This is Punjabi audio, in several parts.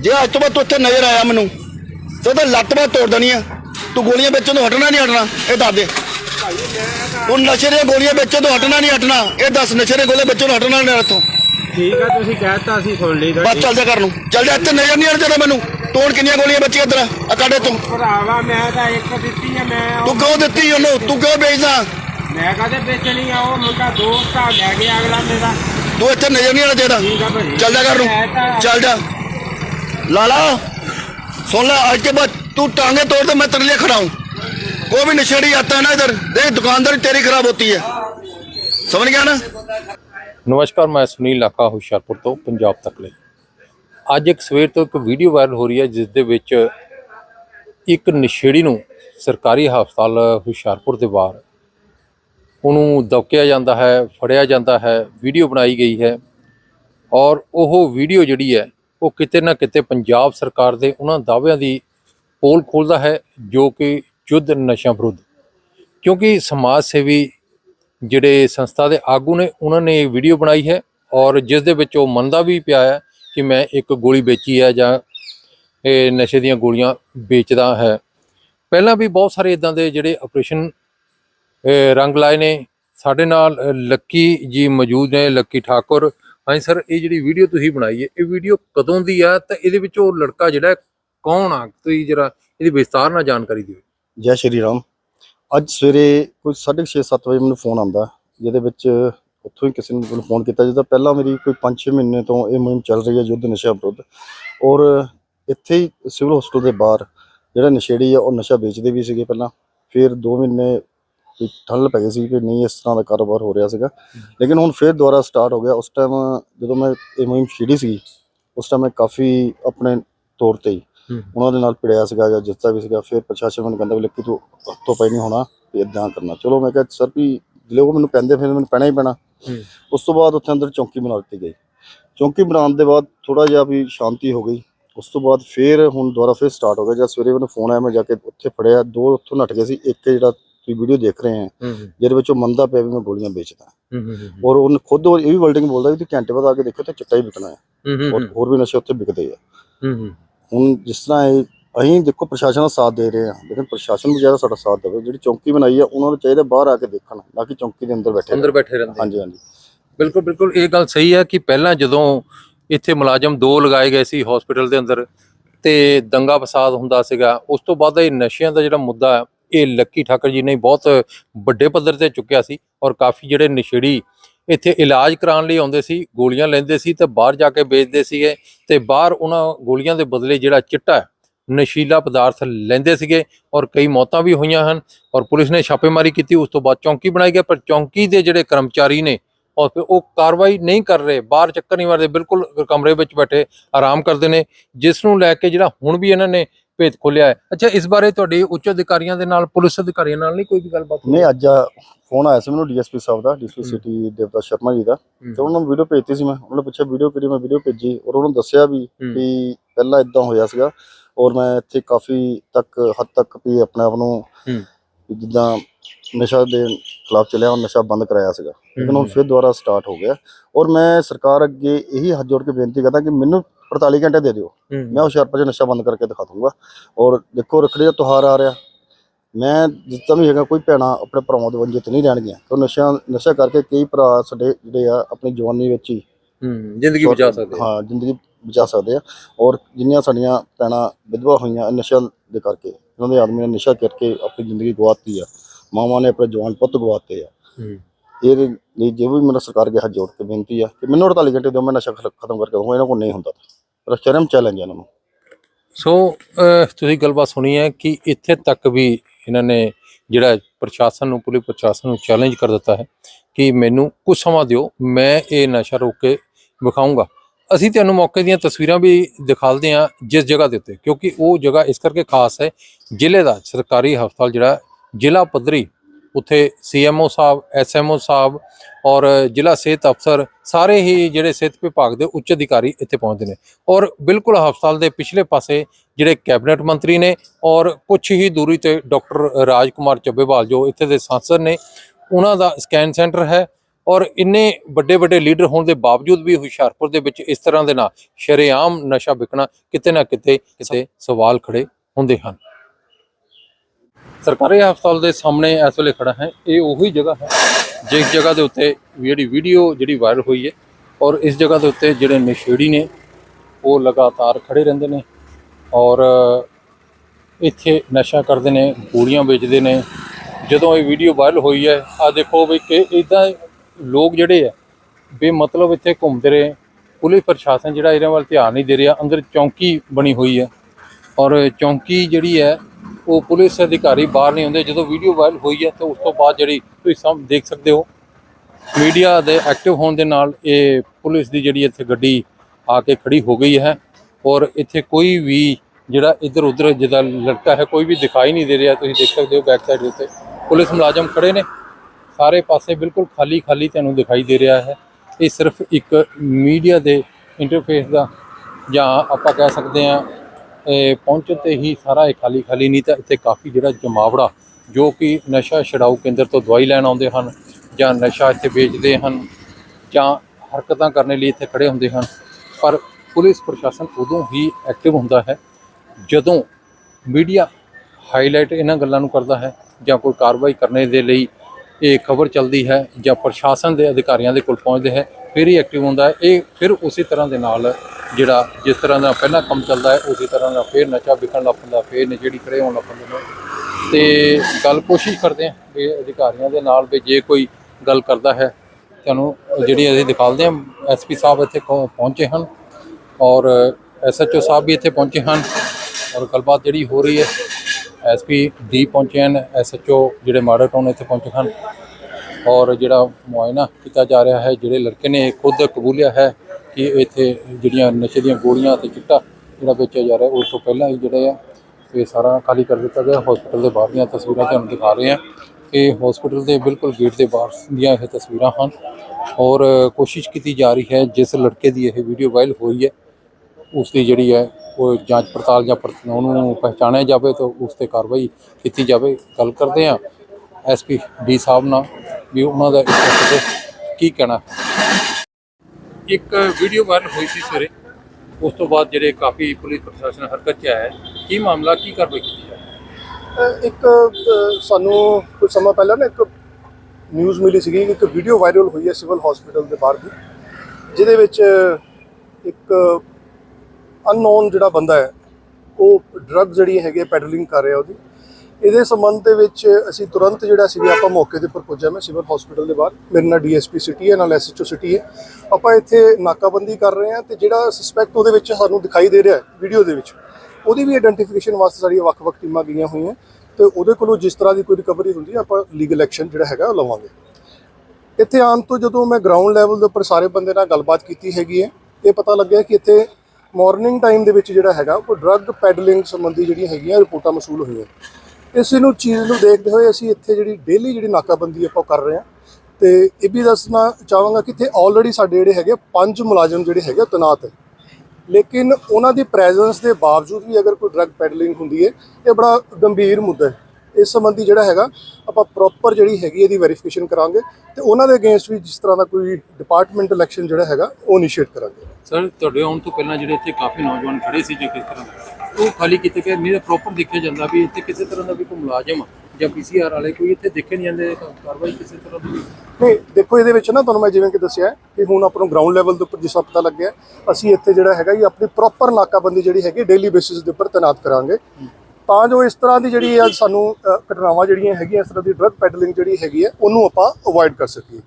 ਜੇ ਅੱਜ ਤੋਂ ਬਾਅਦ ਤੂੰ ਇੱਥੇ ਨਜ਼ਰ ਆਇਆ ਮੈਨੂੰ ਤੇ ਤਾਂ ਲੱਤ ਬਾਤ ਤੋੜ ਦੇਣੀ ਆ। ਤੂੰ ਗੋਲੀਆਂ ਵੇਚਣ ਤੋਂ ਹਟਣਾ ਨਹੀਂ ਹਟਣਾ ਇਹ ਦੱਸ ਦੇ। ਤੂੰ ਨਸ਼ੇ ਦੀਆਂ ਗੋਲੀਆਂ ਵੇਚਣ ਤੋਂ ਹਟਣਾ ਨਹੀਂ ਹਟਣਾ ਇਹ ਦੱਸ ਨਸ਼ੇ ਦੇ ਗੋਲੇ ਵੇਚਣ ਤੋਂ ਹਟਣਾ ਨਹੀਂ ਇੱਥੋਂ। ਠੀਕ ਆ ਤੁਸੀਂ ਕਹਿਤਾ ਅਸੀਂ ਸੁਣ ਲਈ ਬਸ ਚੱਲ ਜਾ ਘਰ ਨੂੰ। ਚੱਲ ਜਾ ਇੱਥੇ ਨਜ਼ਰ ਨਹੀਂ ਆਉਣਾ ਚਾਹੀਦਾ ਮੈਨੂੰ। ਤੋੜ ਕਿੰਨੀਆਂ ਗੋਲੀਆਂ ਬੱਚੀਆਂ ਤੇਰਾ ਆ ਕਾਡੇ ਤੋਂ। ਭਰਾਵਾ ਮੈਂ ਤਾਂ ਇੱਕ ਦਿੱਤੀ ਆ ਮੈਂ ਉਹ- ਤੂੰ ਕਿਉਂ ਦਿੱਤੀ ਉਹਨੂੰ? ਤੂੰ ਕਿਉਂ ਵੇਚਦਾ? ਮੈਂ ਕਦੇ ਵੇਚਣੀ ਆ ਉਹ ਮੁੰਡਾ ਦੋਸਤ ਆ ਲੈ ਗਿਆ ਅਗਲਾ ਮੇਰਾ। ਤੂੰ ਇੱਥੇ ਨਜ਼ਰ ਨਹੀਂ ਆਉਣਾ ਚਾਹੀਦਾ ਚੱਲ ਜਾ ਤਾਂ- ਨੂੰ। ਚੱਲ ਜਾ। ਲਾਲਾ सुन ले आज के बाद तू टांगे तोड़ दे मैं तेरे लिए खड़ा हूँ कोई भी नशेड़ी आता है ना इधर देख दुकानदारी तेरी खराब होती है समझ गया ना ਨਮਸਕਾਰ ਮੈਂ ਸੁਨੀਲ ਲਾਕਾ ਹੁਸ਼ਿਆਰਪੁਰ ਤੋਂ ਪੰਜਾਬ ਤੱਕ ਲਈ ਅੱਜ ਇੱਕ ਸਵੇਰ ਤੋਂ ਇੱਕ ਵੀਡੀਓ ਵਾਇਰਲ ਹੋ ਰਹੀ ਹੈ ਜਿਸ ਦੇ ਵਿੱਚ ਇੱਕ ਨਸ਼ੇੜੀ ਨੂੰ ਸਰਕਾਰੀ ਹਸਪਤਾਲ ਹੁਸ਼ਿਆਰਪੁਰ ਦੇ ਬਾਹਰ ਉਹਨੂੰ ਦਬਕਿਆ ਜਾਂਦਾ ਹੈ ਫੜਿਆ ਜਾਂਦਾ ਹੈ ਵੀਡੀਓ ਬਣਾਈ ਗਈ ਹੈ ਔਰ ਉਹ ਵੀਡੀਓ ਜਿਹੜੀ ਹੈ ਉਹ ਕਿਤੇ ਨਾ ਕਿਤੇ ਪੰਜਾਬ ਸਰਕਾਰ ਦੇ ਉਹਨਾਂ ਦਾਅਵਿਆਂ ਦੀ ਪੋਲ ਖੋਲਦਾ ਹੈ ਜੋ ਕਿ ਯੁੱਧ ਨਸ਼ਾ ਵਿਰੁੱਧ। ਕਿਉਂਕਿ ਸਮਾਜ ਸੇਵੀ ਜਿਹੜੇ ਸੰਸਥਾ ਦੇ ਆਗੂ ਨੇ, ਉਹਨਾਂ ਨੇ ਇਹ ਵੀਡੀਓ ਬਣਾਈ ਹੈ ਔਰ ਜਿਸ ਦੇ ਵਿੱਚ ਉਹ ਮੰਨਦਾ ਵੀ ਪਿਆ ਹੈ ਕਿ ਮੈਂ ਇੱਕ ਗੋਲੀ ਵੇਚੀ ਹੈ ਜਾਂ ਇਹ ਨਸ਼ੇ ਦੀਆਂ ਗੋਲੀਆਂ ਵੇਚਦਾ ਹੈ। ਪਹਿਲਾਂ ਵੀ ਬਹੁਤ ਸਾਰੇ ਇਦਾਂ ਦੇ ਜਿਹੜੇ ਆਪਰੇਸ਼ਨ ਰੰਗ ਲਾਏ ਨੇ। ਸਾਡੇ ਨਾਲ ਲੱਕੀ ਜੀ ਮੌਜੂਦ ਨੇ, ਲੱਕੀ ਠਾਕੁਰ। ਹਾਂਜੀ ਸਰ, ਇਹ ਜਿਹੜੀ ਵੀਡੀਓ ਤੁਸੀਂ ਬਣਾਈ ਹੈ, ਇਹ ਵੀਡੀਓ ਕਦੋਂ ਦੀ ਆ ਤਾਂ ਇਹਦੇ ਵਿੱਚ ਉਹ ਲੜਕਾ ਜਿਹੜਾ ਕੌਣ ਆ? ਤੁਸੀਂ ਜਰਾ ਇਹਦੀ ਵਿਸਤਾਰ ਨਾਲ ਜਾਣਕਾਰੀ ਦਿਓ। ਜੈ ਸ਼੍ਰੀ ਰਾਮ। ਅੱਜ ਸਵੇਰੇ ਕੋਈ 6:30 7 ਵਜੇ ਮੈਨੂੰ ਫੋਨ ਆਉਂਦਾ, ਜਿਹਦੇ ਵਿੱਚ ਉੱਥੋਂ ਹੀ ਕਿਸੇ ਨੇ ਮੈਨੂੰ ਫੋਨ ਕੀਤਾ ਜਿਹਦਾ ਪਹਿਲਾਂ ਮੇਰੀ ਕੋਈ 5-6 ਮਹੀਨੇ ਤੋਂ ਇਹ ਮੁਹਿੰਮ ਚੱਲ ਰਹੀ ਹੈ, ਯੁੱਧ ਨਸ਼ਾ ਵਿਰੁੱਧ। ਔਰ ਇੱਥੇ ਹੀ ਸਿਵਲ ਹਸਪਤਾਲ ਦੇ ਬਾਹਰ ਜਿਹੜਾ ਨਸ਼ੇੜੀ ਆ, ਉਹ ਨਸ਼ਾ ਵੇਚਦੇ ਵੀ ਸੀਗੇ ਪਹਿਲਾਂ। ਫਿਰ 2 ਮਹੀਨੇ ਕੋਈ ਠੱਲ ਪੈ ਗਈ ਸੀ ਕਿ ਨਹੀਂ ਇਸ ਤਰ੍ਹਾਂ ਦਾ ਕਾਰੋਬਾਰ ਹੋ ਰਿਹਾ ਸੀਗਾ। ਲੇਕਿਨ ਹੁਣ ਫਿਰ ਦੁਬਾਰਾ ਸਟਾਰਟ ਹੋ ਗਿਆ। ਉਸ ਟਾਈਮ ਜਦੋਂ ਮੈਂ ਇਹ ਮੁਹਿੰਮ ਛੇੜੀ ਸੀ ਉਸ ਟਾਈਮ ਮੈਂ ਕਾਫੀ ਆਪਣੇ ਤੌਰ ਤੇ ਹੀ ਉਹਨਾਂ ਦੇ ਨਾਲ ਪਿੜਿਆ ਸੀਗਾ ਜਾਂ ਜਿੱਤਾ ਵੀ ਸੀਗਾ। ਫਿਰ ਪ੍ਰਸ਼ਾਸਨ ਮੈਨੂੰ ਕਹਿੰਦਾ ਵੀ ਲੱਕੀ ਤੂੰ ਹੱਥੋਂ ਪੈ ਨਹੀਂ ਹੋਣਾ ਵੀ ਇਦਾਂ ਕਰਨਾ। ਚਲੋ ਮੈਂ ਕਿਹਾ ਸਰ ਵੀ ਜਿਹੜੇ ਉਹ ਮੈਨੂੰ ਪੈਂਦੇ ਫਿਰ ਮੈਨੂੰ ਪੈਣਾ ਹੀ ਪੈਣਾ। ਉਸ ਤੋਂ ਬਾਅਦ ਉੱਥੇ ਅੰਦਰ ਚੌਂਕੀ ਬਣਾ ਦਿੱਤੀ ਗਈ। ਚੌਂਕੀ ਬਣਾਉਣ ਦੇ ਬਾਅਦ ਥੋੜਾ ਜਿਹਾ ਵੀ ਸ਼ਾਂਤੀ ਹੋ ਗਈ। ਉਸ ਤੋਂ ਬਾਅਦ ਫਿਰ ਹੁਣ ਦੁਬਾਰਾ ਫਿਰ ਸਟਾਰਟ ਹੋ ਗਿਆ। ਜਦ ਸਵੇਰੇ ਮੈਨੂੰ ਫੋਨ ਆਇਆ ਮੈਂ ਜਾ ਕੇ ਉੱਥੇ ਫੜਿਆ। ਦੋ ਉੱਥੋਂ ਨੱਠ ਗਏ ਸੀ। ਇੱਕ ਜਿਹੜਾ ਤੁਸੀਂ ਵੀਡੀਓ ਦੇਖ ਰਹੇ ਆ ਜਿਹਦੇ ਵਿੱਚ ਉਹ ਮੰਨਦਾ ਪਿਆ ਵੀ ਮੈਂ ਗੋਲੀਆਂ ਵੇਚਦਾ। ਔਰ ਉਹਨੇ ਖੁਦ ਉਹ ਇਹ ਵੀ ਵਰਡਿੰਗ ਬੋਲਦਾ ਵੀ ਤੁਸੀਂ ਘੰਟੇ ਬਾਅਦ ਆ ਕੇ ਦੇਖੋ ਤੇ ਚਿੱਟਾ ਹੀ ਵਿਕਣਾ ਹੈ। ਔਰ ਹੋਰ ਵੀ ਨਸ਼ੇ ਉੱਥੇ ਵਿਕਦੇ ਆ। ਹੁਣ ਜਿਸ ਤਰ੍ਹਾਂ ਇਹ ਅਸੀਂ ਦੇਖੋ ਪ੍ਰਸ਼ਾਸਨ ਦਾ ਸਾਥ ਦੇ ਰਹੇ ਹਾਂ ਲੇਕਿਨ ਪ੍ਰਸ਼ਾਸਨ ਵੀ ਜ਼ਿਆਦਾ ਸਾਡਾ ਸਾਥ ਦੇਵੇ। ਜਿਹੜੀ ਚੌਂਕੀ ਬਣਾਈ ਆ ਉਹਨਾਂ ਨੂੰ ਚਾਹੀਦਾ ਬਾਹਰ ਆ ਕੇ ਦੇਖਣ ਨਾ ਕਿ ਚੌਂਕੀ ਦੇ ਅੰਦਰ ਬੈਠੇ ਅੰਦਰ। ਬੈਠੇ ਰਹਿੰਦੇ ਹਾਂਜੀ ਹਾਂਜੀ। ਬਿਲਕੁਲ ਬਿਲਕੁਲ। ਇਹ ਗੱਲ ਸਹੀ ਹੈ ਕਿ ਪਹਿਲਾਂ ਜਦੋਂ ਇੱਥੇ ਮੁਲਾਜ਼ਮ ਦੋ ਲਗਾਏ ਗਏ ਸੀ ਹਸਪੀਟਲ ਦੇ ਅੰਦਰ ਤੇ ਦੰਗਾ ਫਸਾਦ ਹੁੰਦਾ ਸੀਗਾ ਉਸ ਤੋਂ ਬਾਅਦ ਇਹ ਨਸ਼ਿਆਂ ਦਾ ਜਿਹੜਾ ਮੁੱਦਾ ਹੈ ਇਹ ਲੱਕੀ ਠਾਕਰ ਜੀ ਨੇ ਬਹੁਤ ਵੱਡੇ ਪੱਧਰ ਤੇ ਚੁੱਕਿਆ ਸੀ ਔਰ ਕਾਫੀ ਜਿਹੜੇ ਨਸ਼ੇੜੀ ਇੱਥੇ ਇਲਾਜ ਕਰਾਉਣ ਲਈ ਆਉਂਦੇ ਸੀ, ਗੋਲੀਆਂ ਲੈਂਦੇ ਸੀ ਤੇ ਬਾਹਰ ਜਾ ਕੇ ਵੇਚਦੇ ਸੀਗੇ ਤੇ ਬਾਹਰ ਉਹਨਾਂ ਗੋਲੀਆਂ ਦੇ ਬਦਲੇ ਜਿਹੜਾ ਚਿੱਟਾ ਨਸ਼ੀਲਾ ਪਦਾਰਥ ਲੈਂਦੇ ਸੀਗੇ ਔਰ ਕਈ ਮੌਤਾਂ ਵੀ ਹੋਈਆਂ ਹਨ ਔਰ ਪੁਲਿਸ ਨੇ ਛਾਪੇਮਾਰੀ ਕੀਤੀ, ਉਸ ਤੋਂ ਬਾਅਦ ਚੌਂਕੀ ਬਣਾਈ ਗਈ, ਪਰ ਚੌਂਕੀ ਦੇ ਜਿਹੜੇ ਕਰਮਚਾਰੀ ਨੇ ਔਰ ਫਿਰ ਉਹ ਕਾਰਵਾਈ ਨਹੀਂ ਕਰ ਰਹੇ, ਬਾਹਰ ਚੱਕਰ ਨਹੀਂ ਮਾਰਦੇ, ਬਿਲਕੁਲ ਕਮਰੇ ਵਿੱਚ ਬੈਠੇ, ਆਰਾਮ ਕਰਦੇ ਨੇ, ਜਿਸ ਨੂੰ ਲੈ ਕੇ ਜਿਹੜਾ ਹੁਣ ਵੀ ਇਹਨਾਂ ਨੇ ਭੇਤ ਖੋਲਿਆ ਹੈ। ਅੱਛਾ ਇਸ ਬਾਰੇ ਤੁਹਾਡੇ ਉੱਚ ਅਧਿਕਾਰੀਆਂ ਦੇ ਨਾਲ ਪੁਲਿਸ ਅਧਿਕਾਰੀਆਂ ਨਾਲ ਨਹੀਂ ਕੋਈ ਵੀ ਗੱਲਬਾਤ ਹੋਈ? ਨਹੀਂ ਅੱਜ ਫੋਨ ਆਇਆ ਸੀ ਮੈਨੂੰ ਡੀਐਸਪੀ ਸਾਹਿਬ ਦਾ ਡੀਐਸਪੀ ਸਿਟੀ ਦੇਵਤਾ ਸ਼ਰਮਾ ਜੀ ਦਾ। ਤੇ ਉਹਨਾਂ ਨੂੰ ਵੀਡੀਓ ਭੇਜਤੀ ਸੀ ਮੈਂ। ਉਹਨਾਂ ਨੇ ਪੁੱਛਿਆ ਵੀਡੀਓ ਕਿਹੜੀ? ਮੈਂ ਵੀਡੀਓ ਭੇਜੀ ਔਰ ਉਹਨਾਂ ਨੂੰ ਦੱਸਿਆ ਵੀ ਹੂੰ। ਵੀ ਪਹਿਲਾਂ ਇਦਾਂ ਹੋਇਆ ਸੀਗਾ ਔਰ ਮੈਂ ਇੱਥੇ ਕਾਫੀ ਤੱਕ ਹੱਦ ਤੱਕ ਵੀ ਆਪਣੇ ਆਪ ਨੂੰ ਹੂੰ। ਜਿੱਦਾਂ ਨਸ਼ਾ ਦੇ ਖਿਲਾਫ ਚੱਲਿਆ ਉਹ ਨਸ਼ਾ ਬੰਦ ਕਰਾਇਆ ਸੀਗਾ। ਲੇਕਿਨ ਹੁਣ ਫਿਰ ਦੁਬਾਰਾ ਸਟਾਰਟ ਹੋ ਗਿਆ। ਔਰ ਮੈਂ ਸਰਕਾਰ ਅੱਗੇ ਇਹੀ ਹੱਥ ਜੋੜ ਕੇ ਬੇਨਤੀ ਕਰਦਾ ਕਿ ਮੈਨੂੰ 48 ਘੰਟੇ ਦੇ ਦਿਓ। ਮੈਂ ਹੁਸ਼ਿਆਰਪੁਰ 'ਚ ਨਸ਼ਾ ਬੰਦ ਕਰਕੇ ਦਿਖਾ ਦੂੰਗਾ। ਔਰ ਦੇਖੋ ਰੱਖੜੀ ਦਾ ਤਿਉਹਾਰ ਆ ਰਿਹਾ। ਮੈਂ ਜਿੱਦਾਂ ਵੀ ਹੈਗਾ ਕੋਈ ਭੈਣਾਂ ਆਪਣੇ ਭਰਾਵਾਂ ਦੇ ਵੰਜਿਤ ਨਹੀਂ ਰਹਿਣਗੀਆਂ ਕਿਉਂ ਨਸ਼ਾ ਨਸ਼ਾ ਕਰਕੇ ਕਈ ਭਰਾ ਸਾਡੇ ਜਿਹੜੇ ਆ ਆਪਣੀ ਜਵਾਨੀ ਵਿੱਚ ਹੀ ਹੂੰ ਜ਼ਿੰਦਗੀ ਬਚਾ ਸਕਦੇ ਆ। ਹਾਂ ਜ਼ਿੰਦਗੀ ਬਚਾ ਸਕਦੇ ਆ। ਔਰ ਜਿੰਨੀਆਂ ਸਾਡੀਆਂ ਭੈਣਾਂ ਵਿਧਵਾ ਹੋਈਆਂ ਨਸ਼ਿਆਂ ਦੇ ਕਰਕੇ ਉਹਨਾਂ ਦੇ ਆਦਮੀ ਨੇ ਨਸ਼ਾ ਕਰਕੇ ਆਪਣੀ ਜ਼ਿੰਦਗੀ ਗਵਾਤੀ ਆ। ਮਾਵਾਂ ਨੇ ਆਪਣੇ ਜਵਾਨ ਪੁੱਤ ਗਵਾਤੇ ਆ। ਇਹਦੇ ਲਈ ਜੇ ਵੀ ਮੇਰਾ ਸਰਕਾਰ ਅੱਗੇ ਹੱਥ ਜੋੜ ਕੇ ਬੇਨਤੀ ਆ ਕਿ ਮੈਨੂੰ 48 ਘੰਟੇ ਦਿਓ ਮੈਂ ਨਸ਼ਾ ਖਤਮ ਕਰਕੇ ਦਊਂਗਾ ਇਹਨਾਂ ਕੋਲ ਨਹੀਂ ਹੁੰਦਾ ਪਰ ਸ਼ਰਮ ਚੈਲੰਜ ਇਹਨਾਂ ਨੂੰ। ਸੋ ਅਹ, ਤੁਸੀਂ ਗੱਲਬਾਤ ਸੁਣੀ ਹੈ ਕਿ ਇੱਥੇ ਤੱਕ ਵੀ ਇਹਨਾਂ ਨੇ ਜਿਹੜਾ ਪ੍ਰਸ਼ਾਸਨ ਨੂੰ ਪੁਲਿਸ ਪ੍ਰਸ਼ਾਸਨ ਨੂੰ ਚੈਲੰਜ ਕਰ ਦਿੱਤਾ ਹੈ ਕਿ ਮੈਨੂੰ ਕੁਝ ਸਮਾਂ ਦਿਓ ਮੈਂ ਇਹ ਨਸ਼ਾ ਰੋਕ ਕੇ ਵਿਖਾਊਂਗਾ। ਅਸੀਂ ਤੁਹਾਨੂੰ ਮੌਕੇ ਦੀਆਂ ਤਸਵੀਰਾਂ ਵੀ ਦਿਖਾਲਦੇ ਹਾਂ ਜਿਸ ਜਗ੍ਹਾ ਦੇ ਉੱਤੇ ਕਿਉਂਕਿ ਉਹ ਜਗ੍ਹਾ ਇਸ ਕਰਕੇ ਖਾਸ ਹੈ ਜ਼ਿਲ੍ਹੇ ਦਾ ਸਰਕਾਰੀ ਹਸਪਤਾਲ ਜਿਹੜਾ ਜ਼ਿਲ੍ਹਾ ਪੱਧਰੀ ਉੱਥੇ ਸੀਐਮਓ ਸਾਹਿਬ ਐਸਐਮਓ ਸਾਹਿਬ ਔਰ ਜ਼ਿਲ੍ਹਾ ਸਿਹਤ ਅਫਸਰ ਸਾਰੇ ਹੀ ਜਿਹੜੇ ਸਿਹਤ ਵਿਭਾਗ ਦੇ ਉੱਚ ਅਧਿਕਾਰੀ ਇੱਥੇ ਪਹੁੰਚਦੇ ਨੇ। ਔਰ ਬਿਲਕੁਲ ਹਸਪਤਾਲ ਦੇ ਪਿਛਲੇ ਪਾਸੇ ਜਿਹੜੇ ਕੈਬਨਿਟ ਮੰਤਰੀ ਨੇ ਔਰ ਕੁਝ ਹੀ ਦੂਰੀ ਤੇ ਡਾਕਟਰ ਰਾਜਕੁਮਾਰ ਚੱਬੇਵਾਲ ਜੋ ਇੱਥੇ ਦੇ ਸੰਸਦ ਨੇ ਉਹਨਾਂ ਦਾ ਸਕੈਨ ਸੈਂਟਰ ਹੈ ਔਰ ਇੰਨੇ ਵੱਡੇ ਵੱਡੇ ਲੀਡਰ ਹੋਣ ਦੇ ਬਾਵਜੂਦ ਵੀ ਹੁਸ਼ਿਆਰਪੁਰ ਦੇ ਵਿੱਚ ਇਸ ਤਰ੍ਹਾਂ ਦੇ ਨਾਲ ਸ਼ਰੇਆਮ ਨਸ਼ਾ ਵਿਕਣਾ ਕਿਤੇ ਨਾ ਕਿਤੇ ਕਿਤੇ ਸਵਾਲ ਖੜੇ ਹੁੰਦੇ ਹਨ। ਸਰਕਾਰੀ ਹਸਪਤਾਲ ਦੇ ਸਾਹਮਣੇ ਇਸ ਵੇਲੇ ਖੜਾ ਹੈ। ਇਹ ਉਹੀ ਜਗ੍ਹਾ ਹੈ ਜਿਸ ਜਗ੍ਹਾ ਦੇ ਉੱਤੇ ਜਿਹੜੀ ਵੀਡੀਓ ਜਿਹੜੀ ਵਾਇਰਲ ਹੋਈ ਹੈ ਔਰ ਇਸ ਜਗ੍ਹਾ ਦੇ ਉੱਤੇ ਜਿਹੜੇ ਨਸ਼ੇੜੀ ਨੇ, ਉਹ ਲਗਾਤਾਰ ਖੜੇ ਰਹਿੰਦੇ ਨੇ ਔਰ ਇੱਥੇ ਨਸ਼ਾ ਕਰਦੇ ਨੇ, ਗੋਲੀਆਂ ਵੇਚਦੇ ਨੇ। ਜਦੋਂ ਇਹ ਵੀਡੀਓ ਵਾਇਰਲ ਹੋਈ ਹੈ ਆ ਦੇਖੋ ਵੀ ਕਿ ਇਦਾਂ ਲੋਕ ਜਿਹੜੇ ਆ ਬੇਮਤਲਬ ਇੱਥੇ ਘੁੰਮਦੇ ਰਹੇ। ਪੁਲਿਸ ਪ੍ਰਸ਼ਾਸਨ ਜਿਹੜਾ ਇਹਨਾਂ ਵੱਲ ਧਿਆਨ ਨਹੀਂ ਦੇ ਰਿਹਾ, ਅੰਦਰ ਚੌਂਕੀ ਬਣੀ ਹੋਈ ਹੈ ਔਰ ਚੌਂਕੀ ਜਿਹੜੀ ਹੈ ਉਹ ਪੁਲਿਸ ਅਧਿਕਾਰੀ ਬਾਹਰ ਨਹੀਂ ਹੁੰਦੇ। ਜਦੋਂ ਵੀਡੀਓ ਵਾਇਰਲ ਹੋਈ ਹੈ ਤਾਂ ਉਸ ਤੋਂ ਬਾਅਦ ਜਿਹੜੀ ਤੁਸੀਂ ਸਭ ਦੇਖ ਸਕਦੇ ਹੋ ਮੀਡੀਆ ਦੇ ਐਕਟਿਵ ਹੋਣ ਦੇ ਨਾਲ ਇਹ ਪੁਲਿਸ ਦੀ ਜਿਹੜੀ ਇੱਥੇ ਗੱਡੀ ਆ ਕੇ ਖੜੀ ਹੋ ਗਈ ਹੈ ਔਰ ਇੱਥੇ ਕੋਈ ਵੀ ਜਿਹੜਾ ਇੱਧਰ ਉੱਧਰ ਜਿਹਦਾ ਲੜਕਾ ਹੈ, ਕੋਈ ਵੀ ਦਿਖਾਈ ਨਹੀਂ ਦੇ ਰਿਹਾ। ਤੁਸੀਂ ਦੇਖ ਸਕਦੇ ਹੋ ਬੈਕ ਸਾਈਡ ਦੇ ਉੱਤੇ ਪੁਲਿਸ ਮੁਲਾਜ਼ਮ ਖੜੇ ਨੇ। ਸਾਰੇ ਪਾਸੇ ਬਿਲਕੁਲ ਖਾਲੀ ਖਾਲੀ ਤੁਹਾਨੂੰ ਦਿਖਾਈ ਦੇ ਰਿਹਾ ਹੈ। ਇਹ ਸਿਰਫ ਇੱਕ ਮੀਡੀਆ ਦੇ ਇੰਟਰਫੇਸ ਦਾ ਜਾਂ ਆਪਾਂ ਕਹਿ ਸਕਦੇ ਹਾਂ ਪਹੁੰਚਣ ਤੇ ਹੀ ਸਾਰਾ ਇਹ ਖਾਲੀ ਖਾਲੀ, ਨਹੀਂ ਤਾਂ ਇੱਥੇ ਕਾਫੀ ਜਿਹੜਾ ਜਮਾਵੜਾ, ਜੋ ਕਿ ਨਸ਼ਾ ਛਡਾਊ ਕੇਂਦਰ ਤੋਂ ਦਵਾਈ ਲੈਣ ਆਉਂਦੇ ਹਨ ਜਾਂ ਨਸ਼ਾ ਇੱਥੇ ਵੇਚਦੇ ਹਨ ਜਾਂ ਹਰਕਤਾਂ ਕਰਨ ਲਈ ਇੱਥੇ ਖੜੇ ਹੁੰਦੇ ਹਨ, ਪਰ ਪੁਲਿਸ ਪ੍ਰਸ਼ਾਸਨ ਉਦੋਂ ਹੀ ਐਕਟਿਵ ਹੁੰਦਾ ਹੈ ਜਦੋਂ ਮੀਡੀਆ ਹਾਈਲਾਈਟ ਇਹਨਾਂ ਗੱਲਾਂ ਨੂੰ ਕਰਦਾ ਹੈ ਜਾਂ ਕੋਈ ਕਾਰਵਾਈ ਕਰਨੇ ਦੇ ਲਈ ਇਹ ਖਬਰ ਚੱਲਦੀ ਹੈ, ਜਾਂ ਪ੍ਰਸ਼ਾਸਨ ਦੇ ਅਧਿਕਾਰੀਆਂ ਦੇ ਕੋਲ ਪਹੁੰਚਦੇ ਹੈ, ਫਿਰ ਹੀ ਐਕਟਿਵ ਹੁੰਦਾ ਹੈ, ਇਹ ਫਿਰ ਉਸੇ ਤਰ੍ਹਾਂ ਦੇ ਨਾਲ ਜਿਹੜਾ ਜਿਸ ਤਰ੍ਹਾਂ ਦਾ ਪਹਿਲਾਂ ਕੰਮ ਚੱਲਦਾ ਹੈ, ਉਸੇ ਤਰ੍ਹਾਂ ਦਾ ਫਿਰ ਨਸ਼ਾ ਵਿਕਣ ਲੱਗ ਪੈਂਦਾ, ਫਿਰ ਨਸ਼ੇੜੀ ਖੜੇ ਹੋਣ ਲੱਗ ਪੈਂਦੇ ਨੇ। ਤੇ ਗੱਲ ਕੋਸ਼ਿਸ਼ ਕਰਦੇ ਹਾਂ ਵੀ ਅਧਿਕਾਰੀਆਂ ਦੇ ਨਾਲ ਵੀ ਜੇ ਕੋਈ ਗੱਲ ਕਰਦਾ ਹੈ, ਤੁਹਾਨੂੰ ਜਿਹੜੀ ਅਸੀਂ ਦਿਖਾਉਂਦੇ ਹਾਂ ਐਸਪੀ ਸਾਹਿਬ ਇੱਥੇ ਪਹੁੰਚੇ ਹਨ ਔਰ ਐਸਐਚਓ ਸਾਹਿਬ ਵੀ ਇੱਥੇ ਪਹੁੰਚੇ ਹਨ ਔਰ ਗੱਲਬਾਤ ਜਿਹੜੀ ਹੋ ਰਹੀ ਹੈ ਐਸਪੀ ਡੀ ਪਹੁੰਚੇ ਹਨ, ਐਸਐਚਓ ਜਿਹੜੇ ਮਾਡਲ ਟਾਊਨ ਇੱਥੇ ਪਹੁੰਚੇ ਹਨ। ਔਰ ਜਿਹੜਾ ਮੁਆਇਨਾ ਕੀਤਾ ਜਾ ਰਿਹਾ ਹੈ, ਜਿਹੜੇ ਲੜਕੇ ਨੇ ਖੁਦ ਕਬੂਲਿਆ ਹੈ ਕਿ ਇੱਥੇ ਜਿਹੜੀਆਂ ਨਸ਼ੇ ਦੀਆਂ ਗੋਲੀਆਂ ਤੇ ਚਿੱਟਾ ਜਿਹੜਾ ਵੇਚਿਆ ਜਾ ਰਿਹਾ, ਉਸ ਤੋਂ ਪਹਿਲਾਂ ਹੀ ਜਿਹੜੇ ਆ, ਇਹ ਸਾਰਾ ਖਾਲੀ ਕਰ ਦਿੱਤਾ ਗਿਆ। ਹਸਪੀਟਲ ਦੇ ਬਾਹਰ ਦੀਆਂ ਤਸਵੀਰਾਂ ਤੁਹਾਨੂੰ ਦਿਖਾ ਰਹੇ ਹਾਂ ਕਿ ਹਸਪੀਟਲ ਦੇ ਬਿਲਕੁਲ ਗੇਟ ਦੇ ਬਾਹਰ ਦੀਆਂ ਇਹ ਤਸਵੀਰਾਂ ਹਨ। ਔਰ ਕੋਸ਼ਿਸ਼ ਕੀਤੀ ਜਾ ਰਹੀ ਹੈ, ਜਿਸ ਲੜਕੇ ਦੀ ਇਹ ਵੀਡੀਓ ਵਾਇਰਲ ਹੋਈ ਹੈ ਉਸ ਦੀ ਜਿਹੜੀ ਹੈ ਉਹ ਜਾਂਚ ਪੜਤਾਲ ਜਾਂ ਪਰ- ਉਹਨੂੰ ਪਹਿਚਾਣਿਆ ਜਾਵੇ ਤਾਂ ਉਸ ਤੇ ਕਾਰਵਾਈ ਕੀਤੀ ਜਾਵੇ। ਗੱਲ ਕਰਦੇ ਹਾਂ ਐਸਪੀ ਡੀ ਸਾਹਿਬ ਨਾਲ ਵੀ ਉਹਨਾਂ ਦਾ ਇਸ ਤੇ ਕੀ ਕਹਿਣਾ ਇੱਕ ਵੀਡੀਓ ਵਾਇਰਲ ਹੋਈ ਸੀ ਸਵੇਰੇ। ਉਸ ਤੋਂ ਬਾਅਦ ਜਿਹੜੇ ਕਾਫੀ ਪੁਲਿਸ ਪ੍ਰਸ਼ਾਸਨ ਹਰਕਤ 'ਚ ਆਇਆ ਹੈ। ਕੀ ਮਾਮਲਾ ਕੀ ਕਾਰਵਾਈ ਕੀਤੀ ਹੈ? ਇੱਕ ਸਾਨੂੰ ਕੁਝ ਸਮਾਂ ਪਹਿਲਾਂ ਨਾ ਇੱਕ ਨਿਊਜ਼ ਮਿਲੀ ਸੀਗੀ ਕਿ ਇੱਕ ਵੀਡੀਓ ਵਾਇਰਲ ਹੋਈ ਹੈ ਸਿਵਲ ਹਸਪੀਟਲ ਦੇ ਬਾਹਰ ਦੀ ਜਿਹਦੇ ਵਿੱਚ ਇੱਕ ਅਨਨੋਨ ਜਿਹੜਾ ਬੰਦਾ ਹੈ, ਉਹ ਡਰੱਗ ਜਿਹੜੀ ਹੈਗੀ ਪੈਡਲਿੰਗ ਕਰ ਰਿਹਾ ਉਹਦੀ। ਇਹਦੇ ਸੰਬੰਧ ਦੇ ਵਿੱਚ ਅਸੀਂ ਤੁਰੰਤ ਜਿਹੜਾ ਸੀਗਾ, ਆਪਾਂ ਮੌਕੇ ਦੇ ਉੱਪਰ ਪੁੱਜਿਆ ਮੈਂ, ਸਿਵਲ ਹਸਪੀਟਲ ਦੇ ਬਾਹਰ। ਮੇਰੇ ਨਾਲ ਡੀਐਸਪੀ ਸਿਟੀ ਹੈ, ਨਾਲ ਐਸਐਚਓ ਸਿਟੀ ਹੈ। ਆਪਾਂ ਇੱਥੇ ਨਾਕਾਬੰਦੀ ਕਰ ਰਹੇ ਹਾਂ ਤੇ ਜਿਹੜਾ ਸਸਪੈਕਟ ਉਹਦੇ ਵਿੱਚ ਸਾਨੂੰ ਦਿਖਾਈ ਦੇ ਰਿਹਾ ਵੀਡੀਓ ਦੇ ਵਿੱਚ। ਉਹਦੀ ਵੀ ਆਇਡੈਂਟੀਫਿਕੇਸ਼ਨ ਵਾਸਤੇ ਸਾਡੀਆਂ ਵੱਖ-ਵੱਖ ਟੀਮਾਂ ਗਈਆਂ ਹੋਈਆਂ। ਤੇ ਉਹਦੇ ਕੋਲੋਂ ਜਿਸ ਤਰ੍ਹਾਂ ਦੀ ਕੋਈ ਰਿਕਵਰੀ ਹੁੰਦੀ ਹੈ, ਆਪਾਂ ਲੀਗਲ ਐਕਸ਼ਨ ਜਿਹੜਾ ਹੈਗਾ, ਉਹ ਲਵਾਂਗੇ। ਇੱਥੇ ਆਉਣ ਤੋਂ ਜਦੋਂ ਮੈਂ ਗਰਾਊਂਡ ਲੈਵਲ ਦੇ ਉੱਪਰ ਸਾਰੇ ਬੰਦੇ ਨਾਲ ਗੱਲਬਾਤ ਕੀਤੀ ਹੈਗੀ ਹੈ, ਇਹ ਪਤਾ ਲੱਗਿਆ ਕਿ ਇੱਥੇ ਮਾਰਨਿੰਗ ਟਾਈਮ ਦੇ ਵਿੱਚ ਜਿਹੜਾ ਹੈਗਾ, ਉਹ ਡਰੱਗ ਪੈਡਲਿੰਗ ਸੰਬੰਧੀ ਜਿਹੜੀਆਂ ਹੈਗੀਆਂ ਰਿਪੋਰਟਾਂ ਮਸੂਲ ਹੋਈਆਂ ਇਸ ਨੂੰ ਚੀਜ਼ ਨੂੰ ਦੇਖਦੇ ਹੋਏ ਅਸੀਂ ਇੱਥੇ ਜਿਹੜੀ ਡੇਲੀ ਜਿਹੜੀ ਨਾਕਾਬੰਦੀ ਆਪਾਂ ਕਰ ਰਹੇ ਹਾਂ, ਤੇ ਇਹ ਵੀ ਦੱਸਣਾ ਚਾਹਾਂਗਾ ਕਿ ਇੱਥੇ ਆਲਰੇਡੀ ਸਾਡੇ ਜਿਹੜੇ ਹੈਗੇ ਪੰਜ ਮੁਲਾਜ਼ਮ ਜਿਹੜੇ ਹੈਗੇ ਉਹ ਤੈਨਾਤ ਹੈ। ਲੇਕਿਨ ਉਹਨਾਂ ਦੀ ਪ੍ਰੈਜ਼ੈਂਸ ਦੇ ਬਾਵਜੂਦ ਵੀ ਅਗਰ ਕੋਈ ਡਰੱਗ ਪੈਡਲਿੰਗ ਹੁੰਦੀ ਹੈ, ਇਹ ਬੜਾ ਗੰਭੀਰ ਮੁੱਦਾ ਹੈ। ਇਸ ਸੰਬੰਧੀ ਜਿਹੜਾ ਹੈਗਾ ਆਪਾਂ ਪ੍ਰੋਪਰ ਜਿਹੜੀ ਹੈਗੀ ਇਹਦੀ ਵੈਰੀਫਿਕੇਸ਼ਨ ਕਰਾਂਗੇ ਤੇ ਉਹਨਾਂ ਦੇ ਅਗੇਂਸਟ ਵੀ ਜਿਸ ਤਰ੍ਹਾਂ ਦਾ ਕੋਈ ਡਿਪਾਰਟਮੈਂਟਲ ਐਕਸ਼ਨ ਜਿਹੜਾ ਹੈਗਾ ਉਹ ਇਨੀਸ਼ੀਏਟ ਕਰਾਂਗੇ। ਸਰ ਤੁਹਾਡੇ ਆਉਣ ਤੋਂ ਪਹਿਲਾਂ ਜਿਹੜੇ ਇੱਥੇ ਕਾਫੀ ਨੌਜਵਾਨ ਖੜੇ ਸੀ ਜੇ ਕਿਸ ਤਰ੍ਹਾਂ ਉਹ ਖਾਲੀ ਕੀਤੇ ਗਏ ਨਹੀਂ ਪ੍ਰੋਪਰ ਦੇਖਿਆ ਜਾਂਦਾ ਵੀ ਇੱਥੇ ਕਿਸੇ ਤਰ੍ਹਾਂ ਦਾ ਵੀ ਕੋਈ ਮੁਲਾਜ਼ਮ ਜਾਂ ਪੀਸੀਆਰ ਵਾਲੇ ਕੋਈ ਇੱਥੇ ਦੇਖੇ ਨਹੀਂ ਜਾਂਦੇ ਕਾਰਵਾਈ ਕਿਸੇ ਤਰ੍ਹਾਂ ਦੀ ਨਹੀਂ ਦੇਖੋ ਇਹਦੇ ਵਿੱਚ ਨਾ ਤੁਹਾਨੂੰ ਮੈਂ ਜਿਵੇਂ ਕਿ ਦੱਸਿਆ ਕਿ ਹੁਣ ਆਪਾਂ ਨੂੰ ਗਰਾਊਂਡ ਲੈਵਲ ਦੇ ਉੱਪਰ ਜਿਸ ਤਰ੍ਹਾਂ ਪਤਾ ਲੱਗਿਆ ਅਸੀਂ ਇੱਥੇ ਜਿਹੜਾ ਹੈਗਾ ਇਹ ਆਪਣੀ ਪ੍ਰੋਪਰ ਨਾਕਾਬੰਦੀ ਜਿਹੜੀ ਹੈਗੀ ਡੇਲੀ ਬੇਸਿਸ ਦੇ ਉੱਪਰ ਤੈਨਾਤ ਕਰਾਂਗੇ। ਤਾਂ ਜੋ ਇਸ ਤਰ੍ਹਾਂ ਦੀ ਜਿਹੜੀ ਅੱਜ ਸਾਨੂੰ ਘਟਨਾਵਾਂ ਜਿਹੜੀਆਂ ਹੈਗੀਆਂ, ਇਸ ਤਰ੍ਹਾਂ ਦੀ ਡਰੱਗ ਪੈਡਲਿੰਗ ਜਿਹੜੀ ਹੈਗੀ ਹੈ, ਉਹਨੂੰ ਆਪਾਂ ਅਵੋਇਡ ਕਰ ਸਕੀਏ।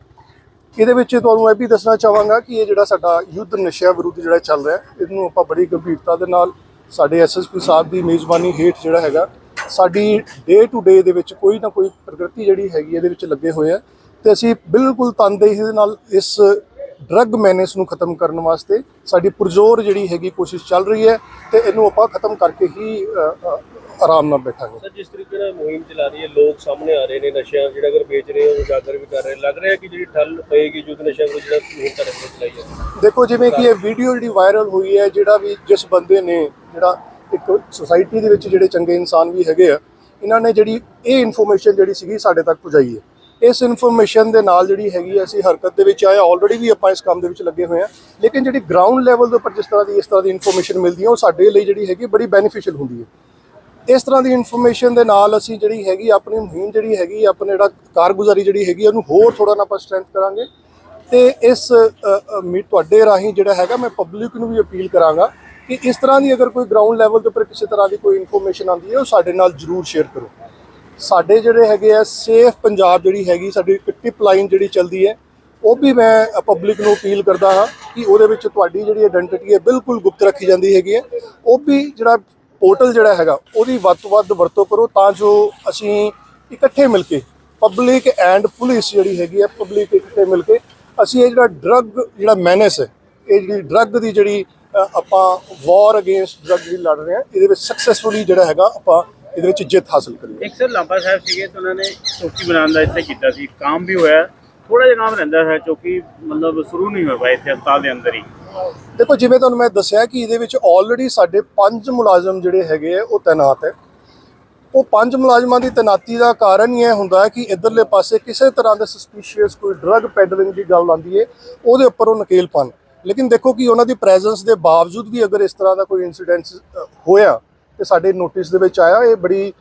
ਇਹਦੇ ਵਿੱਚ ਤੁਹਾਨੂੰ ਇਹ ਵੀ ਦੱਸਣਾ ਚਾਹਾਂਗਾ ਕਿ ਇਹ ਜਿਹੜਾ ਸਾਡਾ ਯੁੱਧ ਨਸ਼ਿਆਂ ਵਿਰੁੱਧ ਜਿਹੜਾ ਚੱਲ ਰਿਹਾ, ਇਹਨੂੰ ਆਪਾਂ ਬੜੀ ਗੰਭੀਰਤਾ ਦੇ ਨਾਲ ਸਾਡੇ ਐਸਐਸਪੀ ਸਾਹਿਬ ਦੀ ਮੇਜ਼ਬਾਨੀ ਹੇਠ ਜਿਹੜਾ ਹੈਗਾ, ਸਾਡੀ ਡੇ ਟੂ ਡੇ ਦੇ ਵਿੱਚ ਕੋਈ ਨਾ ਕੋਈ ਪ੍ਰਗਤੀ ਜਿਹੜੀ ਹੈਗੀ ਇਹਦੇ ਵਿੱਚ ਲੱਗੇ ਹੋਏ ਆ। ਤੇ ਅਸੀਂ ਬਿਲਕੁਲ ਤਨਦੇਹੀ ਦੇ ਨਾਲ ਇਸ ਡਰੱਗ ਮੈਨੇਸ ਨੂੰ ਖਤਮ ਕਰਨ ਵਾਸਤੇ ਸਾਡੀ ਪੁਰਜ਼ੋਰ ਜਿਹੜੀ ਹੈਗੀ ਕੋਸ਼ਿਸ਼ ਚੱਲ ਰਹੀ ਹੈ, ਤੇ ਇਹਨੂੰ ਆਪਾਂ ਖਤਮ ਕਰਕੇ ਹੀ ਆਰਾਮ ਨਾਲ ਬੈਠਾਂਗੇ। ਸਰ ਜਿਸ ਤਰੀਕੇ ਨਾਲ ਮੁਹਿੰਮ ਚਲਾ ਰਹੀ ਹੈ ਲੋਕ ਸਾਹਮਣੇ ਆ ਰਹੇ ਨੇ ਨਸ਼ਿਆਂ ਜਿਹੜਾ ਅਗਰ ਵੇਚ ਰਹੇ ਹੋ ਉਜਾਗਰ ਵੀ ਕਰ ਰਹੇ ਲੱਗ ਰਿਹਾ ਕਿ ਜਿਹੜੀ ਠੱਲ ਪਏਗੀ ਯੁੱਧ ਨਸ਼ਿਆਂ ਵਿਰੁੱਧ ਜਿਹੜਾ ਮੁਹਿੰਮ ਤਾਂ ਰੱਖਣੀ ਚਲਾਈ ਹੈ। ਦੇਖੋ ਜਿਵੇਂ ਕਿ ਇਹ ਵੀਡੀਓ ਜਿਹੜੀ ਵਾਇਰਲ ਹੋਈ ਹੈ ਜਿਹੜਾ ਵੀ ਜਿਸ ਬੰਦੇ ਨੇ ਜਿਹੜਾ ਇੱਕ ਸੁਸਾਇਟੀ ਦੇ ਵਿੱਚ ਜਿਹੜੇ ਚੰਗੇ ਇਨਸਾਨ ਵੀ ਹੈਗੇ ਆ ਇਹਨਾਂ ਨੇ ਜਿਹੜੀ ਇਹ ਇਨਫੋਰਮੇਸ਼ਨ ਜਿਹੜੀ ਸੀਗੀ ਸਾਡੇ ਤੱਕ ਪਹੁੰਚਾਈ ਹੈ। ਇਸ ਇਨਫੋਰਮੇਸ਼ਨ ਦੇ ਨਾਲ ਜਿਹੜੀ ਹੈਗੀ ਹੈ ਅਸੀਂ ਹਰਕਤ ਦੇ ਵਿੱਚ ਆਏ ਆਲਰੇਡੀ ਵੀ ਆਪਾਂ ਇਸ ਕੰਮ ਦੇ ਵਿੱਚ ਲੱਗੇ ਹੋਏ ਆ ਲੇਕਿਨ ਜਿਹੜੀ ਗਰਾਊਂਡ ਲੈਵਲ ਦੇ ਉੱਪਰ ਜਿਸ ਤਰ੍ਹਾਂ ਦੀ ਇਸ ਤਰ੍ਹਾਂ ਦੀ ਇਨਫੋਰਮੇਸ਼ਨ ਮਿਲਦੀ ਹੈ ਉਹ ਸਾਡੇ ਲਈ ਜਿਹੜੀ ਹੈਗੀ ਬੜੀ ਬੈਨੀਫੀਸ਼ੀਅਲ ਹੁੰਦੀ ਹੈ। ਇਸ ਤਰ੍ਹਾਂ ਦੀ ਇਨਫੋਰਮੇਸ਼ਨ ਦੇ ਨਾਲ ਅਸੀਂ ਜਿਹੜੀ ਹੈਗੀ ਆਪਣੀ ਮੁਹਿੰਮ ਜਿਹੜੀ ਹੈਗੀ ਆਪਣੇ ਜਿਹੜਾ ਕਾਰਗੁਜ਼ਾਰੀ ਜਿਹੜੀ ਹੈਗੀ ਉਹਨੂੰ ਹੋਰ ਥੋੜਾ ਨਾ ਆਪਾਂ ਸਟਰੈਂਥ ਕਰਾਂਗੇ। ਤੇ ਇਸ ਅ, ਮੀ ਤੁਹਾਡੇ ਰਾਹੀਂ ਜਿਹੜਾ ਹੈਗਾ ਮੈਂ ਪਬਲਿਕ ਨੂੰ ਵੀ ਅਪੀਲ ਕਰਾਂਗਾ ਕਿ ਇਸ ਤਰ੍ਹਾਂ ਦੀ ਅਗਰ ਕੋਈ ਗਰਾਊਂਡ ਲੈਵਲ ਦੇ ਉੱਪਰ ਕਿਸੇ ਤਰ੍ਹਾਂ ਦੀ ਕੋਈ ਇਨਫੋਰਮੇਸ਼ਨ ਆਉਂਦੀ ਹੈ ਉਹ ਸਾਡੇ ਨਾਲ ਜਰੂਰ ਸ਼ੇਅਰ ਕਰੋ। ਸਾਡੇ ਜਿਹੜੇ ਹੈਗੇ ਆ ਸੇਫ ਪੰਜਾਬ ਜਿਹੜੀ ਹੈਗੀ ਸਾਡੀ ਇੱਕ ਟਿਪ ਲਾਈਨ ਜਿਹੜੀ ਚੱਲਦੀ ਹੈ ਉਹ ਵੀ ਮੈਂ ਪਬਲਿਕ ਨੂੰ ਅਪੀਲ ਕਰਦਾ ਹਾਂ ਕਿ ਉਹਦੇ ਵਿੱਚ ਤੁਹਾਡੀ ਜਿਹੜੀ ਆਇਡੈਂਟੀਟੀ ਹੈ ਬਿਲਕੁਲ ਗੁਪਤ ਰੱਖੀ ਜਾਂਦੀ ਹੈਗੀ ਹੈ। ਉਹ ਵੀ ਜਿਹੜਾ ਪੋਰਟਲ ਜਿਹੜਾ ਹੈਗਾ, ਉਹਦੀ ਵੱਧ ਤੋਂ ਵੱਧ ਵਰਤੋਂ ਕਰੋ ਤਾਂ ਜੋ ਅਸੀਂ ਇਕੱਠੇ ਮਿਲ ਕੇ ਪਬਲਿਕ ਐਂਡ ਪੁਲਿਸ ਜਿਹੜੀ ਹੈਗੀ ਹੈ ਪਬਲਿਕ ਇਕੱਠੇ ਮਿਲ ਕੇ ਅਸੀਂ ਇਹ ਜਿਹੜਾ ਡਰੱਗ ਜਿਹੜਾ ਮੈਨੇਸ ਹੈ, ਇਹ ਜਿਹੜੀ ਡਰੱਗ ਦੀ ਜਿਹੜੀ ਆਪਾਂ ਵਾਰ ਅਗੇਂਸਟ ਡਰੱਗ ਜਿਹੜੀ ਲੜ ਰਹੇ ਹਾਂ, ਇਹਦੇ ਵਿੱਚ ਸਕਸੈਸਫੁਲੀ ਜਿਹੜਾ ਹੈਗਾ, ਆਪਾਂ ਇਹਦੇ ਵਿੱਚ ਜਿੱਤ ਹਾਸਲ ਕਰੀਏ। ਇੱਕ ਸਰ ਲਾਂਬਾ ਸਾਹਿਬ ਸੀਗੇ ਤਾਂ ਉਹਨਾਂ ਨੇ ਚੌਕੀ ਬਣਾਉਣ ਦਾ ਇੱਥੇ ਕੀਤਾ ਸੀ ਕੰਮ ਵੀ ਹੋਇਆ। ਥੋੜਾ ਜਿਹਾ ਕੰਮ ਰਹਿੰਦਾ ਹੈ, ਚੌਕੀ ਮਤਲਬ ਸ਼ੁਰੂ ਨਹੀਂ ਹੋਇਆ ਪਾਇਆ ਇੱਥੇ ਹਸਪਤਾਲ ਦੇ ਅੰਦਰ ਹੀ। ਦੇਖੋ, ਜਿਵੇਂ ਤੁਹਾਨੂੰ ਮੈਂ ਦੱਸਿਆ ਕਿ ਇਹਦੇ ਵਿੱਚ ਆਲਰੇਡੀ ਸਾਡੇ ਪੰਜ ਮੁਲਾਜ਼ਮ ਜਿਹੜੇ ਹੈਗੇ ਆ, ਉਹ ਤਾਇਨਾਤ ਹੈ। ਉਹ ਪੰਜ ਮੁਲਾਜ਼ਮਾਂ ਦੀ ਤੈਨਾਤੀ ਦਾ ਕਾਰਨ ਹੀ ਇਹ ਹੁੰਦਾ ਹੈ ਕਿ ਇਧਰਲੇ ਪਾਸੇ ਕਿਸੇ ਤਰ੍ਹਾਂ ਦੇ ਸਸਪੀਸ਼ੀਅਸ ਕੋਈ ਡਰੱਗ ਪੈਡਲਿੰਗ ਦੀ ਗੱਲ ਆਉਂਦੀ ਹੈ ਉਹਦੇ ਉੱਪਰ ਉਹ ਨਕੇਲ ਪਾਣ। ਲੇਕਿਨ ਦੇਖੋ ਕਿ ਉਹਨਾਂ ਦੀ ਪ੍ਰੈਜ਼ੈਂਸ ਦੇ ਬਾਵਜੂਦ ਵੀ ਅਗਰ ਇਸ ਤਰ੍ਹਾਂ ਦਾ ਕੋਈ ਇਨਸੀਡੈਂਟ ਹੋਇਆ, ਤੇ ਸਾਡੇ ਨੋਟਿਸ ਦੇ ਵਿੱਚ ਆਇਆ, ਇਹ ਬੜੀ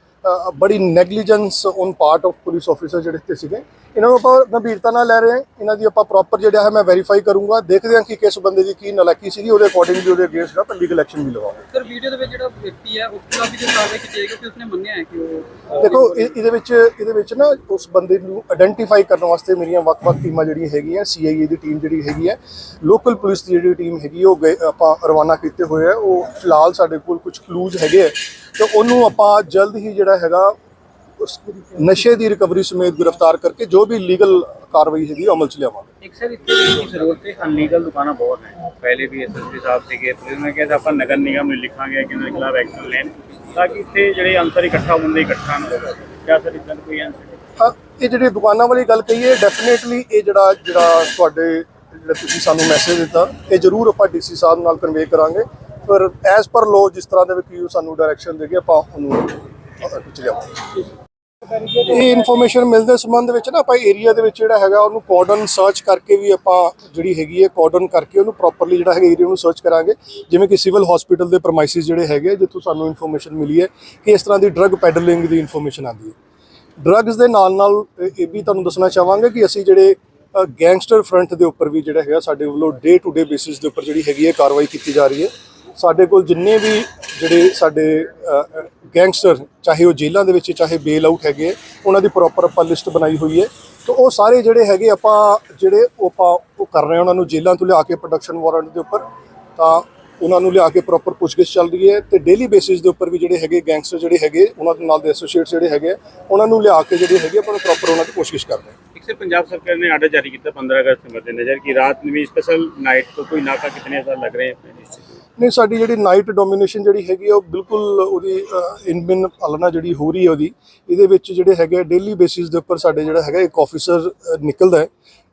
ਬੜੀ negligence on part of police officer ਜਿਹੜੇ ਇੱਥੇ ਸੀਗੇ। ਇਹਨਾਂ ਨੂੰ ਆਪਾਂ ਗੰਭੀਰਤਾ ਨਾਲ ਲੈ ਰਹੇ ਹਾਂ। ਇਹਨਾਂ ਦੀ ਆਪਾਂ ਪ੍ਰੋਪਰ ਜਿਹੜਾ ਹੈ ਮੈਂ ਵੈਰੀਫਾਈ ਕਰੂੰਗਾ। ਦੇਖਦੇ ਹਾਂ ਕਿ ਕਿਸ ਬੰਦੇ ਦੀ ਕੀ ਨਲਾਇਕੀ ਸੀਗੀ ਉਹਦੇ ਅਕੋਰਡਿੰਗਲੀ ਉਹਦੇ ਅਗੇਂਸਟ ਆਪਾਂ ਲੀਗਲ ਐਕਸ਼ਨ ਵੀ ਲਵਾਂਗੇ। ਸਰ ਵੀਡੀਓ ਦੇ ਵਿੱਚ ਜਿਹੜਾ ਵਿਅਕਤੀ ਹੈ ਉਸ ਖਿਲਾਫ ਵੀ ਜੋ ਕਾਰਵਾਈ ਕੀਤੀ ਜਾਏਗੀ ਕਿਉਂਕਿ ਉਸਨੇ ਮੰਨਿਆ ਹੈ ਕਿ ਉਹ ਦੇਖੋ ਇਹ- ਇਹਦੇ ਵਿੱਚ ਇਹਦੇ ਵਿੱਚ ਨਾ ਉਸ ਬੰਦੇ ਨੂੰ ਆਇਡੈਂਟੀਫਾਈ ਕਰਨ ਵਾਸਤੇ ਮੇਰੀਆਂ ਵੱਖ-ਵੱਖ ਟੀਮਾਂ ਜਿਹੜੀਆਂ ਹੈਗੀਆਂ ਸੀਆਈਏ ਦੀ ਟੀਮ ਜਿਹੜੀ ਹੈਗੀ ਹੈ ਲੋਕਲ ਪੁਲਿਸ ਦੀ ਜਿਹੜੀ ਟੀਮ ਹੈਗੀ ਉਹ ਗਏ- ਆਪਾਂ ਰਵਾਨਾ ਕੀਤੇ ਹੋਏ ਆ। ਉਹ ਫਿਲਹਾਲ ਸਾਡੇ ਕੋਲ ਕੁਝ ਕਲੂਜ਼ ਹੈਗੇ ਆ। ਤੇ ਉਹਨੂੰ ਆਪਾਂ ਜਲਦ ਹੀ ਜਿਹੜਾ ਹੈਗਾ ਨਸ਼ੇ ਦੀ ਰਿਕਵਰੀ ਸਮੇਤ ਗ੍ਰਿਫਤਾਰ ਕਰਕੇ ਜੋ ਵੀ ਲੀਗਲ ਕਾਰਵਾਈ ਹੈਗੀ ਉਹ ਅਮਲ ਚ ਲਿਆਵਾਂਗੇ। ਇੱਕ ਸਰ ਇੱਥੇ ਦੀ ਜ਼ਰੂਰਤ ਤੇ ਅਨਲੀਗਲ ਦੁਕਾਨਾਂ ਬਹੁਤ ਨੇ। ਪਹਿਲੇ ਵੀ ਐਸਐਸਪੀ ਸਾਹਿਬ ਸੀਗੇ ਪੁਲਿਸ ਨੇ ਕਿਹਾ ਸੀ ਆਪਾਂ ਨਗਰ ਨਿਗਮ ਨੂੰ ਲਿਖਾਂਗੇ ਕਿ ਇਹਨਾਂ ਦੇ ਖਿਲਾਫ ਐਕਸ਼ਨ ਲੈਣ ਤਾਂ ਕਿ ਇੱਥੇ ਜਿਹੜੇ ਅੰਸਰ ਇਕੱਠਾ ਹੁੰਦੇ ਇਕੱਠਾ ਨਾ ਹੋਵੇ। ਕਿਆ ਸਰ ਇਦਾਂ ਦਾ ਕੋਈ ਆਂਸਰ ਹਾਂ ਇਹ ਜਿਹੜੀ ਦੁਕਾਨਾਂ ਵਾਲੀ ਗੱਲ ਕਹੀਏ ਡੈਫੀਨੇਟਲੀ ਇਹ ਜਿਹੜਾ ਜਿਹੜਾ ਤੁਹਾਡੇ ਜਿਹੜਾ ਤੁਸੀਂ ਸਾਨੂੰ ਮੈਸੇਜ ਦਿੱਤਾ ਇਹ ਜ਼ਰੂਰ ਆਪਾਂ ਡੀਸੀ ਸਾਹਿਬ ਨਾਲ ਕਨਵੇ ਕਰਾਂਗੇ। ਪਰ ਐਸ ਪਰ ਲੋ ਜਿਸ ਤਰ੍ਹਾਂ ਦੇ ਵੀ ਸਾਨੂੰ ਡਾਇਰੈਕਸ਼ਨ ਦੇਗੇ ਆਪਾਂ ਉਹਨੂੰ ਵਿੱਚ ਲਿਆਵਾਂਗੇ। ਇਹ ਇਨਫੋਰਮੇਸ਼ਨ ਮਿਲਦੇ ਸੰਬੰਧ ਵਿੱਚ ਨਾ ਆਪਾਂ ਏਰੀਆ ਦੇ ਵਿੱਚ ਜਿਹੜਾ ਹੈਗਾ ਉਹਨੂੰ ਕੋਡਨ ਸਰਚ ਕਰਕੇ ਵੀ ਆਪਾਂ ਜਿਹੜੀ ਹੈਗੀ ਹੈ ਕੋਡਨ ਕਰਕੇ ਉਹਨੂੰ ਪ੍ਰੋਪਰਲੀ ਜਿਹੜਾ ਹੈਗਾ ਏਰੀਆ ਨੂੰ ਸਰਚ ਕਰਾਂਗੇ। ਜਿਵੇਂ ਕਿ ਸਿਵਲ ਹਸਪੀਟਲ ਦੇ ਪ੍ਰਮਾਈਸਿਸ ਜਿਹੜੇ ਹੈਗੇ ਜਿੱਥੋਂ ਸਾਨੂੰ ਇਨਫੋਰਮੇਸ਼ਨ ਮਿਲੀ ਹੈ ਕਿ ਇਸ ਤਰ੍ਹਾਂ ਦੀ ਡਰੱਗ ਪੈਡਲਿੰਗ ਦੀ ਇਨਫੋਰਮੇਸ਼ਨ ਆਉਂਦੀ ਹੈ। ਡਰੱਗਸ ਦੇ ਨਾਲ ਨਾਲ ਇਹ ਇਹ ਵੀ ਤੁਹਾਨੂੰ ਦੱਸਣਾ ਚਾਹਾਂਗੇ ਕਿ ਅਸੀਂ ਜਿਹੜੇ ਗੈਂਗਸਟਰ ਫਰੰਟ ਦੇ ਉੱਪਰ ਵੀ ਜਿਹੜਾ ਹੈਗਾ ਸਾਡੇ ਵੱਲੋਂ ਡੇ ਟੂ ਡੇ ਬੇਸਿਸ ਦੇ ਉੱਪਰ ਜਿਹੜੀ ਹੈਗੀ ਹੈ ਕਾਰਵਾਈ ਕੀਤੀ ਜਾ ਰਹੀ ਹੈ। ਸਾਡੇ ਕੋਲ ਜਿੰਨੇ ਵੀ ਜਿਹੜੇ ਸਾਡੇ ਗੈਂਗਸਟਰ, ਚਾਹੇ ਉਹ ਜੇਲ੍ਹਾਂ ਦੇ ਵਿੱਚ ਚਾਹੇ ਬੇਲ ਆਊਟ ਹੈਗੇ ਉਹਨਾਂ ਦੀ ਪ੍ਰੋਪਰ ਆਪਾਂ ਲਿਸਟ ਬਣਾਈ ਹੋਈ ਹੈ। ਤਾਂ ਉਹ ਸਾਰੇ ਜਿਹੜੇ ਹੈਗੇ, ਆਪਾਂ ਜਿਹੜੇ ਉਹ ਆਪਾਂ ਉਹ ਕਰ ਰਹੇ ਉਹਨਾਂ ਨੂੰ ਜੇਲ੍ਹਾਂ ਤੋਂ ਲਿਆ ਕੇ ਪ੍ਰੋਡਕਸ਼ਨ ਵਾਰੰਟ ਦੇ ਉੱਪਰ, ਤਾਂ ਉਹਨਾਂ ਨੂੰ ਲਿਆ ਕੇ ਪ੍ਰੋਪਰ ਪੁੱਛਗਿੱਛ ਚੱਲ ਰਹੀ ਹੈ ਤੇ ਡੇਲੀ ਬੇਸਿਸ ਦੇ ਉੱਪਰ ਵੀ ਜਿਹੜੇ ਹੈਗੇ ਗੈਂਗਸਟਰ ਜਿਹੜੇ ਹੈਗੇ, ਉਹਨਾਂ ਦੇ ਨਾਲ ਦੇ ਐਸੋਸੀਏਟਸ ਜਿਹੜੇ ਹੈਗੇ, ਉਹਨਾਂ ਨੂੰ ਲਿਆ ਕੇ ਜਿਹੜੇ ਹੈਗੇ, ਆਪਾਂ ਪ੍ਰੋਪਰ ਉਹਨਾਂ ਤੋਂ ਕੋਸ਼ਿਸ਼ ਕਰ ਰਹੇ ਹਾਂ। ਇੱਕ ਸੇ ਪੰਜਾਬ ਸਰਕਾਰ ਨੇ ਆਰਡਰ ਜਾਰੀ ਕੀਤਾ 15 ਅਗਸਤ ਦੇ ਮੱਦੇਨਜ਼ਰ, ਕਿ ਰਾਤ ਨੂੰ ਵੀ ਸਪੈਸ਼ਲ ਨਾਈਟ ਤੋਂ ਕੋਈ ਨਾਕਾ ਕਿਤਨੇ ਹਜ਼ਾਰ ਲੱਗ ਰਹੇ ਹੈ ਨਹੀਂ ਸਾਡੀ ਜਿਹੜੀ ਨਾਈਟ ਡੋਮੀਨੇਸ਼ਨ ਜਿਹੜੀ ਹੈਗੀ ਆ, ਉਹ ਬਿਲਕੁਲ ਉਹਦੀ ਇਨਬਿਨ ਪਾਲਣਾ ਜਿਹੜੀ ਹੋ ਰਹੀ ਹੈ ਉਹਦੀ ਇਹਦੇ ਵਿੱਚ ਜਿਹੜੇ ਹੈਗੇ ਡੇਲੀ ਬੇਸਿਸ ਦੇ ਉੱਪਰ ਸਾਡੇ ਜਿਹੜਾ ਹੈਗਾ ਇੱਕ ਆਫੀਸਰ ਨਿਕਲਦਾ ਹੈ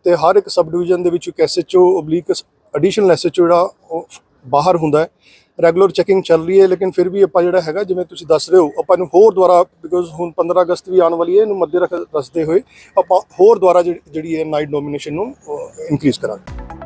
ਤੇ ਹਰ ਇੱਕ ਸਬ ਡਿਵੀਜ਼ਨ ਦੇ ਵਿੱਚ ਇੱਕ ਐਸਐਚਓ ਓਬਲੀਕ ਐਡੀਸ਼ਨਲ ਐਸਐਚਓ ਜਿਹੜਾ ਉਹ ਬਾਹਰ ਹੁੰਦਾ ਹੈ। ਰੈਗੂਲਰ ਚੈਕਿੰਗ ਚੱਲ ਰਹੀ ਹੈ ਲੇਕਿਨ ਫਿਰ ਵੀ ਆਪਾਂ ਜਿਹੜਾ ਹੈਗਾ ਜਿਵੇਂ ਤੁਸੀਂ ਦੱਸ ਰਹੇ ਹੋ ਆਪਾਂ ਨੂੰ ਹੋਰ ਦੁਆਰਾ ਬਿਕੋਜ਼ ਹੁਣ 15 ਅਗਸਤ ਵੀ ਆਉਣ ਵਾਲੀ ਹੈ ਇਹਨੂੰ ਮੱਦੇ ਰੱਖ ਦੱਸਦੇ ਹੋਏ ਆਪਾਂ ਹੋਰ ਦੁਆਰਾ ਜਿਹੜੀ ਜਿਹੜੀ ਹੈ ਨਾਈਟ ਡੋਮੀਨੇਸ਼ਨ ਨੂੰ ਇਨਕਰੀਜ਼ ਕਰਾਂਗੇ।